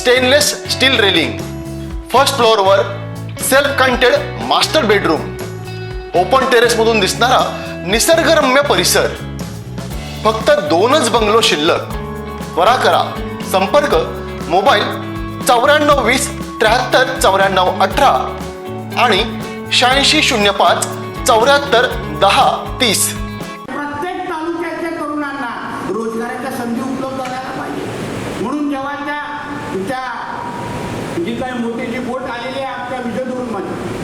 Stainless steel railing first फ्लोअरवर self contained master bedroom open टेरेसमधून दिसणारा निसर्गरम्य परिसर. फक्त दोनच बंगलो शिल्लक. त्वरा करा. संपर्क मोबाईल चौऱ्याण्णव वीस त्र्याहत्तर चौऱ्याण्णव अठरा आणि शहाऐंशी शून्य पाच चौऱ्याहत्तर दहा तीस. प्रत्येक तालुक्याच्या तरुणांना रोजगाराच्या संधी उपलब्ध व्हायला पाहिजे म्हणून जेव्हा त्या त्या जी काही मोठी जी बोट आलेली आहे आमच्या विजयदुर्गमध्ये.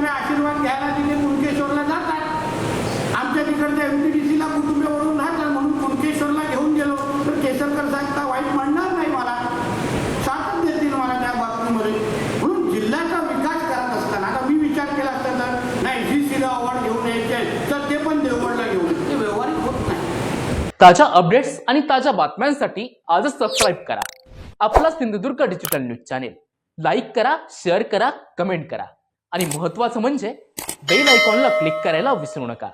वेळा आशीर्वाद घ्यायला तिथे कुणकेश्वरला जातात. आमच्या तिकडच्या एम टी डी सीला कुटुंबावरून राहतात म्हणून कुणकेश्वरला घेऊन गेलो. तर केसरकर साहेब का वाईट म्हणणार नाही मला? साथच देतील मला त्या बाबतीमध्ये म्हणून जिल्ह्याचा विकास करत असताना आता मी विचार केला असता तर नाही जी सीला अवॉर्ड घेऊन यायचे तर ते पण देवगडला घेऊन ते व्यवहारिक होत नाही. ताज्या अपडेट्स आणि ताज्या बातम्यांसाठी आजच सबस्क्राईब करा. आपला Sindhudurg digital news channel like करा शेअर करा कमेंट करा. आणि महत्त्वाचं म्हणजे बेल आयकॉनला क्लिक करायला विसरू नका.